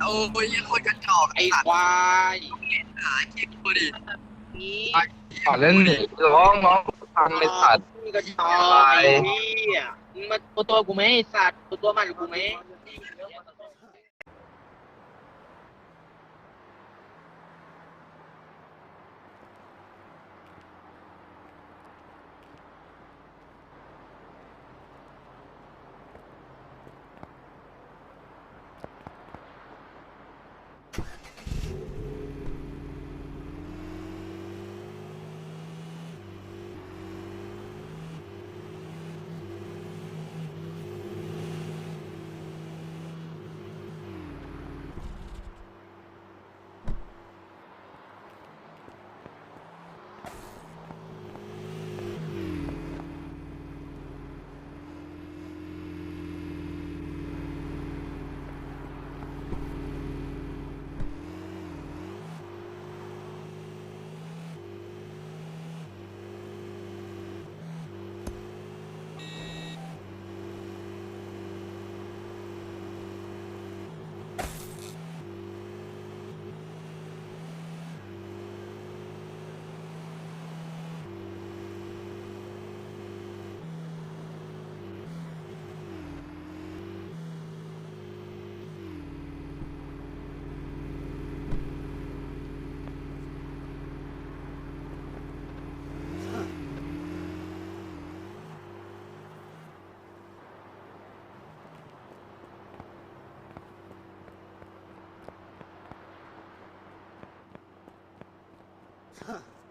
โอ้ยยังคนกระจอกไอ้สัตว์ควายหาเช็คกูดินี่ขอเล่นหนีร้องร้องฟังในสัตว์มึงกระจอกไอ้เหี้ยมึงมาตัวตัวกูไหมไอ้สัตว์ตัวตัวมันกับกูไหม เ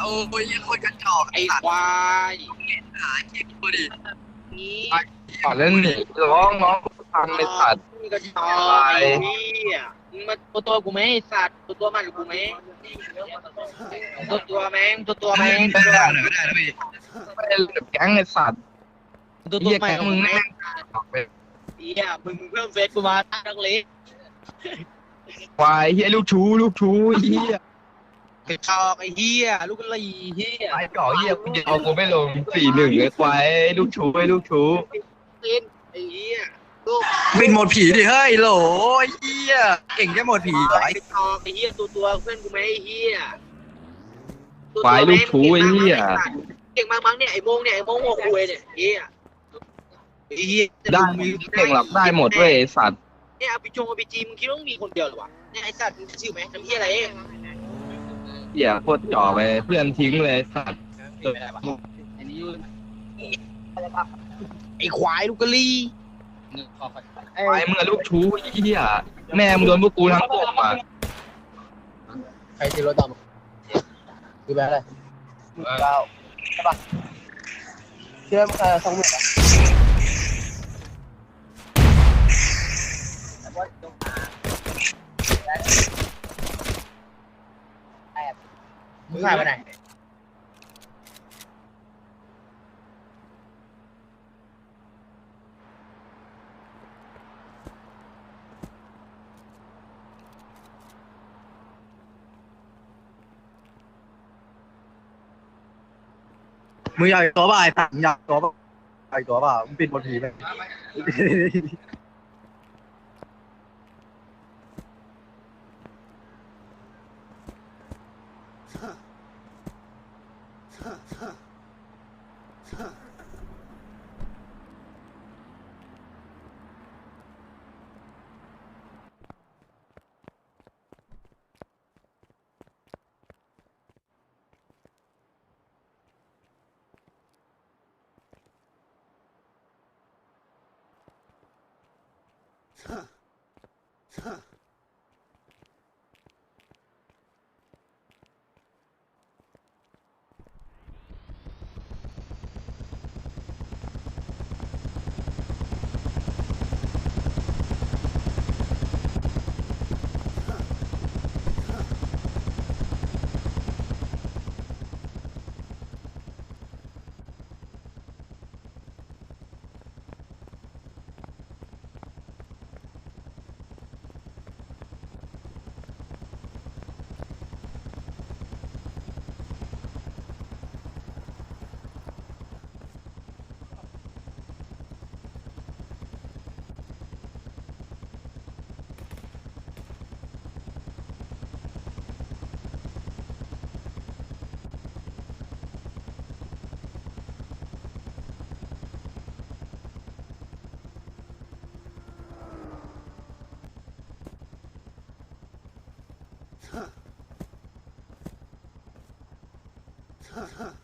โอ้ยยังคนกระจอกไอ้สัตควว์ายหาเช็คกูดินี่ขอเล่นหนีร้องร้องฟังในสัตว์มึงกระจอกไอ้เหี้ยมึงมาตัวตัวกูไหมไอ้สัตว์ตัวตัวมันกับกูไหมตัวตัวแม่งตัวตัวแม่งไม่ได้หน่อยไม่ได้นะพี่ไม่ได้เล่นกับแก๊งในสัตว์ตัวตัวเฮียแม่แก๊งงมึงแม่งออกไปเหี้ยมึงเพิ่มเฟซกูมาตั้งนักเล็กควายเฮียลูกชู้ลูกชู้เฮีย กระจอกไอ้เหี้ยลูกกะหรี่เหี้ยไอ้จ่อเฮียกูเดียวกูไม่ลงสี่หนึ่งไอ้ควายลูกชู้ไอ้ลูกชู้ตีนไอ้เหี้ยลูกเป็นหมดผีดิเฮ้ยโหลไอ้เฮียเก่งแค่หมดผีเหรอไอ้ไอ้ทองไอ้เหี้ยตัวตัวเพื่อนกูไหมไอ้เหี้ยควายลูกชูไอ้เหี้ยเก่งมากมั้งเนี่ยไอ้โมงเนี่ยไอ้โมงหัวคุยเนี่ยเหี้ยไอ้เหี้ยได้ไม่เก่งหรอกได้หมดเว้ยไอ้สัตว์เนี่ยเอาไปจงเอาไปจีมึงคิดว่ามึงมีคนเดียวเหรอวะเนี่ยไอ้สัตว์มึงชื่อไหมน้ำเหี้ยอะไรเอง เหี้ยโคตรจ่อไปเพื่อนทิ้งเลยไอ้สัตว์ไอ้ควายลูกกะลีควายมึงอะลูกชูไอ้เหี้ยแม่มึงโดนพวกกูทั้งกลมอะใครซื้อรถดำคือแบบอะไรหมื่นเก้าใช่ปะเชื่อมเออสองหมื่น อะมึงขาไปไหนมึงอยากตัวบ่ายสั่งอยากตัวบ่ายตัวเปล่ามึงป็นหมดผีไป 哼 哼 Ha ha.